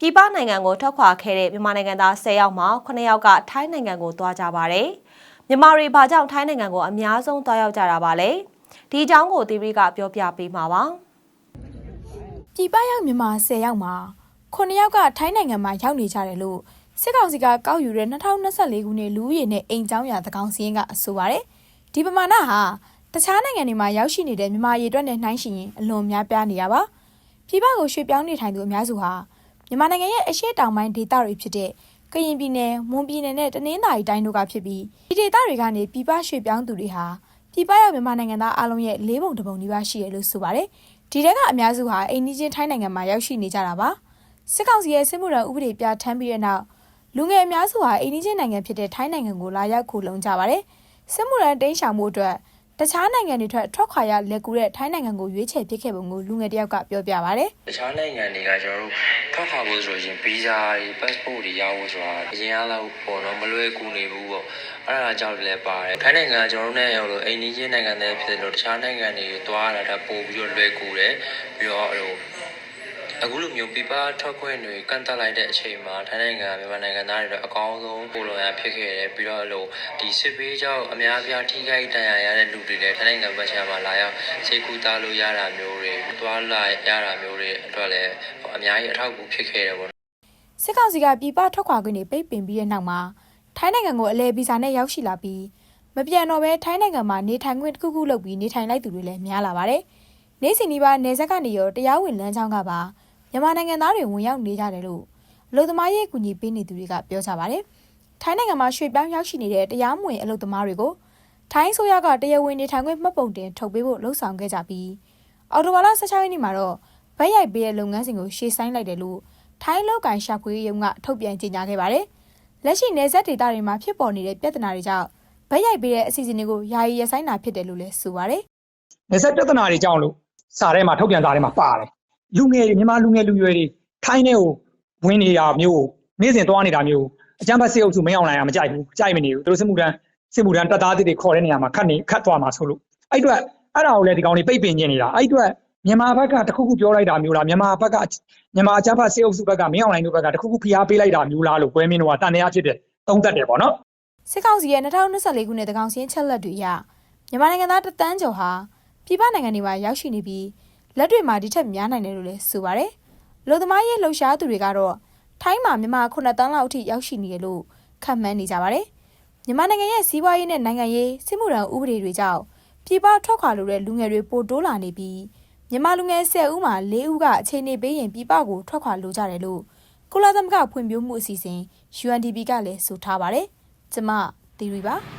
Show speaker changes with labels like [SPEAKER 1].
[SPEAKER 1] ပြည်ပနိုင်ငံကိုထွက်ခွာခဲ့တဲ့မြန်မာနိုင်ငံသား10ယောက်မှာ9ယောက်ကထိုင်းနိုင်ငံကိုသွားကြပါတယ်။မြန်မာတွေဘာကြောင့်ထိုင်းနိုင်ငံကိုအများဆုံးသွားရောက်ကြတာပါလဲ။ဒီအကြောင်းကိုသီရိကပြောပြပေးမှာပါ။
[SPEAKER 2] ပြည်ပရောက်မြန်မာ10ယောက်မှာ9ယောက်ကထိုင်းနိုင်ငံမှာရောက်နေကြတယ်လို့စစ်ကောင်စီကကောက်ယူတဲ့2024ခုနှစ်လူဦးရေနဲ့အိမ်ကျောင်းရာသကောင်စီရင်ကအဆိုပါတယ်။ဒီပမာဏဟာတခြားနိုင်ငံတွေမှာရောက်ရှိနေတဲ့မြန်မာရေအတွက်နဲ့နှိုင်းယှဉ်ရင်အလွန်များပြားနေရပါ။ပြည်ပကိုရွှေ့ပြောင်းနေထိုင်သူအများစုဟာ မြန်မာနိုင်ငံရဲ့အရှေ့တောင်ပိုင်းဒေသတွေဖြစ်တဲ့ကရင်ပြည်နယ်၊မွန်ပြည်နယ်နဲ့တနင်္သာရီတိုင်းတို့ကဖြစ်ပြီးဒီဒေသတွေကနေပြည်ပရွှေ့ပြောင်းသူတွေဟာပြည်ပရောက်မြန်မာနိုင်ငံသားအလုံးရဲ့၄ပုံတစ်ပုံနီးပါးရှိတယ်လို့ဆိုပါတယ်။ဒီတဲကအများစုဟာအိမ်နီးချင်းထိုင်းနိုင်ငံမှာရောက်ရှိနေကြတာပါ။စစ်ကောင်စီရဲ့စစ်မှုထမ်းဥပဒေပြဋ္ဌာန်းပြီးတဲ့နောက်လူငယ်အများစုဟာအိမ်နီးချင်းနိုင်ငံဖြစ်တဲ့ထိုင်းနိုင်ငံကိုလာရောက်ခိုလုံကြပါတယ်။စစ်မှုထမ်းတိမ်းရှောင်မှုအတွက် တခြားနိုင်ငံတွေထက်ထွက်ခွာရလက်ကူတဲ့ထိုင်းနိုင်ငံကိုရွေးချယ်ပစ်ခဲ့ပုံကိုလူငယ်တယောက်ကပြောပြပါဗျ။
[SPEAKER 3] တခြားနိုင်ငံတွေကကျွန်တော်တို့ထွက်ခွာဖို့ဆိုရင်ဗီဇာတွေ passport တွေရဖို့ဆိုတာအရင်ကလောက်ပေါ့နော်မလွယ်ကူနေဘူးပေါ့အဲ့ဒါကြောင့်လည်းပါတယ်ထိုင်းနိုင်ငံကကျွန်တော်တို့နဲ့ဟိုလိုအိမ်နီးချင်းနိုင်ငံတွေဖြစ်လို့တခြားနိုင်ငံတွေသွားတာဒါပို့ပြီးတော့လွယ်ကူတယ်ပြီးတော့ဟို အခုလိုမျိုးပြပထွက်ခွင့်တွေကန့်တက်လိုက်တဲ့အချိန်မှာထိုင်းနိုင်ငံကမြန်မာနိုင်ငံသားတွေတော့အကောင်းဆုံးပို့လို့ရဖြစ်ခဲ့တယ်ပြီးတော့ဟိုဒီစစ်ပေးကြောင့်အများအပြားထိခိုက်ဒဏ်ရာရတဲ့လူတွေလည်းထိုင်းနိုင်ငံဘက်ခြမ်းမှာလာရောက်စိတ်ကူးသားလို့ရတာမျိုးတွေသွားလာရတာမျိုးတွေအတွက်လည်းအများကြီးအထောက်အကူဖြစ်ခဲ့တယ်ပေါ့
[SPEAKER 2] စစ်ကောင်စီကပြည်ပထွက်ခွာခွင့်တွေပိတ်ပင်ပြီးတဲ့နောက်မှာထိုင်းနိုင်ငံကိုအလဲဗီဇာနဲ့ရောက်ရှိလာပြီးမပြန်တော့ဘဲထိုင်းနိုင်ငံမှာနေထိုင်ခွင့်တစ်ခုခုလုပ်ပြီးနေထိုင်လိုက်သူတွေလည်းများလာပါတယ်။နေစဉ်ဒီပါနေဆက်ကနေရောတရားဝင်လမ်းကြောင်းကပါ မြန်မာနိုင်ငံသားတွေဝင်ရောက်နေကြတယ်လို့အလုပ်သမားရေးအကူအညီပေးနေသူတွေကပြောကြပါတယ်။ထိုင်းနိုင်ငံမှာရွှေ့ပြောင်းရောက်ရှိနေတဲ့တရားမဝင်အလုပ်သမားတွေကိုထိုင်းဆိုရကတရားဝင်နေထိုင်ခွင့်မှတ်ပုံတင်ထုတ်ပေးဖို့လှုံ့ဆော်ခဲ့ကြပြီးအော်တိုဘာလ16ရက်နေ့မှာတော့ဗတ်ရိုက်ပေးတဲ့လုပ်ငန်းစဉ်ကိုရှေ့ဆိုင်လိုက်တယ်လို့ထိုင်းလောက်ကန်ရှာဖွေရေးရုံးကထုတ်ပြန်ကြေညာခဲ့ပါတယ်။လက်ရှိနေဆက်ဒေတာတွေမှာဖြစ်ပေါ်နေတဲ့ပြဿနာတွေကြောင့်ဗက်ရိုက်ပေးတဲ့အစီအစဉ်တွေကိုယာယီရပ်ဆိုင်းတာဖြစ်တယ်လို့လည်းဆိုပါတယ်
[SPEAKER 4] နေဆက်ပြဿနာတွေကြောင့်လို့စာထဲမှာထုတ်ပြန်စာထဲမှာပါတယ် လူငယ်တွေမြန်မာလူငယ်လူရွယ်တွေထိုင်းထဲကိုဝင်နေတာမျိုးကိုနေ့စဉ်သွားနေတာမျိုးကိုအကြမ်းဖက်စစ်အုပ်စုမင်းအောင်လိုင်ကမကြိုက်ဘူးကြိုက်မနေဘူးသူတို့စစ်မှုထမ်းစစ်မှုထမ်းတပ်သားတွေခေါ်တဲ့နေရာမှာခတ်နေခတ်သွားမှာဆိုလို့အဲ့အတွက်အဲ့ဒါကိုလည်းဒီကောင်တွေပိတ်ပင်နေနေတာအဲ့အတွက်မြန်မာဘက်ကတခုခုပြောလိုက်တာမျိုးလားမြန်မာဘက်ကမြန်မာအကြမ်းဖက်စစ်အုပ်စုဘက်ကမင်းအောင်လိုင်တို့ဘက်ကတခုခုဖိအားပေးလိုက်တာမျိုးလားလို့ကွဲမင်းတို့ကတန်တရားဖြစ်တဲ့သုံးသက်တယ်ပေါ့နော်။
[SPEAKER 2] စစ်ကောင်စီရဲ့2024ခုနှစ်တကောင်စင်းချက်လက်တွေအရမြန်မာနိုင်ငံသားတသန်းကျော်ဟာပြည်ပနိုင်ငံတွေမှာရောက်ရှိနေပြီး လက်တွေမှာဒီထက်များနိုင်တယ်လို့လည်းဆိုပါတယ်။လူသမားရေးလှုပ်ရှားသူတွေကတော့ထိုင်းမှာမြန်မာ9တန်းလောက်အထိရောက်ရှိနေတယ်လို့ခန့်မှန်းနေကြပါတယ်။မြန်မာနိုင်ငံရဲ့စီးပွားရေးနဲ့နိုင်ငံရေးစစ်မှုထမ်းဥပဒေတွေကြောင့်ပြည်ပထွက်ခွာလိုတဲ့လူငယ်တွေပိုတိုးလာနေပြီးမြန်မာလူငယ်10ဦးမှာ4ဦးကအခြေအနေပေးရင်ပြည်ပကိုထွက်ခွာလိုကြတယ်လို့ကုလသမဂ္ဂဖွံ့ဖြိုးမှုအစီအစဉ် UNDP ကလည်းဆိုထားပါတယ်။ကျမသီရီပါ